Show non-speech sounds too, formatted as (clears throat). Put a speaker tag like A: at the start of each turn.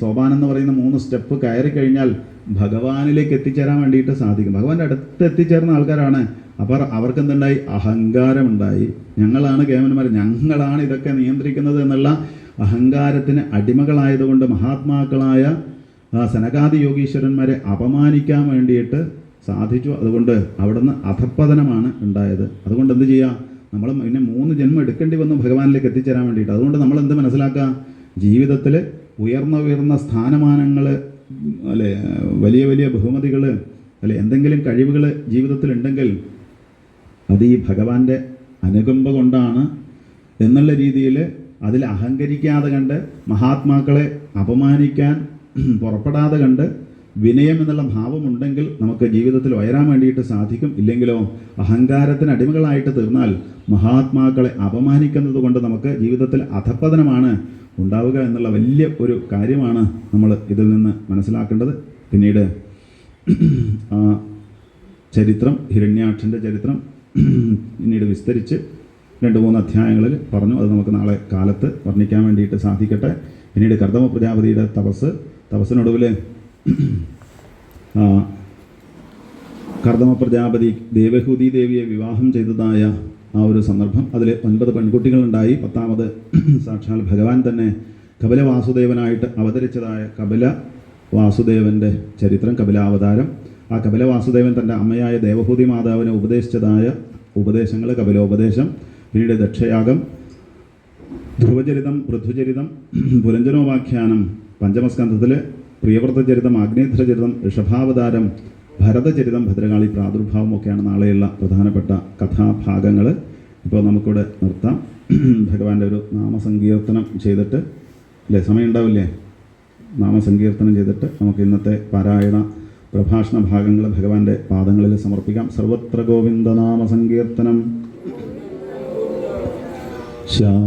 A: സോപാനം എന്ന് പറയുന്ന മൂന്ന് സ്റ്റെപ്പ് കയറി കഴിഞ്ഞാൽ ഭഗവാനിലേക്ക് എത്തിച്ചേരാൻ വേണ്ടിയിട്ട് സാധിക്കും. ഭഗവാന്റെ അടുത്ത് എത്തിച്ചേർന്ന ആൾക്കാരാണ്. അപ്പോൾ അവർക്ക് എന്തുണ്ടായി അഹങ്കാരമുണ്ടായി. ഞങ്ങളാണ് കേവലന്മാർ ഞങ്ങളാണ് ഇതൊക്കെ നിയന്ത്രിക്കുന്നത് എന്നുള്ള അഹങ്കാരത്തിന് അടിമകളായതുകൊണ്ട് മഹാത്മാക്കളായ സനകാദി യോഗീശ്വരന്മാരെ അപമാനിക്കാൻ വേണ്ടിയിട്ട് സാധിച്ചു. അതുകൊണ്ട് അവിടുന്ന് അധപ്പതനമാണ് ഉണ്ടായത്. അതുകൊണ്ട് എന്ത് ചെയ്യുക നമ്മൾ പിന്നെ മൂന്ന് ജന്മം എടുക്കേണ്ടി വന്നു ഭഗവാനിലേക്ക് എത്തിച്ചേരാൻ വേണ്ടിയിട്ട്. അതുകൊണ്ട് നമ്മൾ എന്ത് മനസ്സിലാക്കുക ജീവിതത്തിൽ ഉയർന്ന ഉയർന്ന സ്ഥാനമാനങ്ങൾ അല്ലെ വലിയ വലിയ ബഹുമതികൾ അല്ലെ എന്തെങ്കിലും കഴിവുകൾ ജീവിതത്തിൽ ഉണ്ടെങ്കിൽ അത് ഈ ഭഗവാന്റെ അനുകമ്പ കൊണ്ടാണ് എന്നുള്ള രീതിയിൽ അതിൽ അഹങ്കരിക്കാതെ കണ്ട് മഹാത്മാക്കളെ അപമാനിക്കാൻ പുറപ്പെടാതെ കണ്ട് വിനയം എന്നുള്ള ഭാവമുണ്ടെങ്കിൽ നമുക്ക് ജീവിതത്തിൽ ഉയരാൻ വേണ്ടിയിട്ട് സാധിക്കും. ഇല്ലെങ്കിലോ അഹങ്കാരത്തിന് അടിമകളായിട്ട് തീർന്നാൽ മഹാത്മാക്കളെ അപമാനിക്കുന്നത് കൊണ്ട് നമുക്ക് ജീവിതത്തിൽ അധപ്പതനമാണ് ഉണ്ടാവുക എന്നുള്ള വലിയ ഒരു കാര്യമാണ് നമ്മൾ ഇതിൽ നിന്ന് മനസ്സിലാക്കേണ്ടത്. പിന്നീട് ആ ചരിത്രം ഹിരണ്യാക്ഷന്റെ ചരിത്രം പിന്നീട് വിസ്തരിച്ച് രണ്ട് മൂന്ന് അധ്യായങ്ങളിൽ പറഞ്ഞു. അത് നമുക്ക് നാളെ കാലത്ത് വർണിക്കാൻ വേണ്ടിയിട്ട് സാധിക്കട്ടെ. പിന്നീട് കർദമ പ്രജാപതിയുടെ തപസ് തപസ്സിനൊടുവിൽ കർദമ പ്രജാപതി ദേവഹൂതി ദേവിയെ വിവാഹം ചെയ്തതായ ആ ഒരു സന്ദർഭം. അതിൽ ഒൻപത് പെൺകുട്ടികളുണ്ടായി. പത്താമത് (clears throat) സാക്ഷാൽ ഭഗവാൻ തന്നെ കപില വാസുദേവനായിട്ട് അവതരിച്ചതായ കപില വാസുദേവന്റെ ചരിത്രം കപിലാവതാരം ആ കപില വാസുദേവൻ തന്റെ അമ്മയായ ദേവഭൂതി മാതാവിനെ ഉപദേശിച്ചതായ ഉപദേശങ്ങൾ കപിലോപദേശം പിന്നീട് ദക്ഷയാഗം ധ്രുവചരിതം പൃഥ്വചരിതം (clears throat) പുരഞ്ജനോപാഖ്യാനം പഞ്ചമസ്കന്ധത്തിൽ പ്രിയവ്രതചരിതം ആഗ്നേധ്രചരിതം ഋഷഭാവതാരം ഭരതചരിതം ഭദ്രകാളി പ്രാദുർഭാവം ഒക്കെയാണ് നാളെയുള്ള പ്രധാനപ്പെട്ട കഥാഭാഗങ്ങൾ. ഇപ്പോൾ നമുക്കിവിടെ നിർത്താം. ഭഗവാന്റെ ഒരു നാമസങ്കീർത്തനം ചെയ്തിട്ട് അല്ലേ? സമയം ഉണ്ടാവില്ലേ നാമസങ്കീർത്തനം ചെയ്തിട്ട് നമുക്ക് ഇന്നത്തെ പാരായണ പ്രഭാഷണ ഭാഗങ്ങൾ ഭഗവാന്റെ പാദങ്ങളിൽ സമർപ്പിക്കാം. സർവത്ര ഗോവിന്ദ നാമസങ്കീർത്തനം. ശ്യാ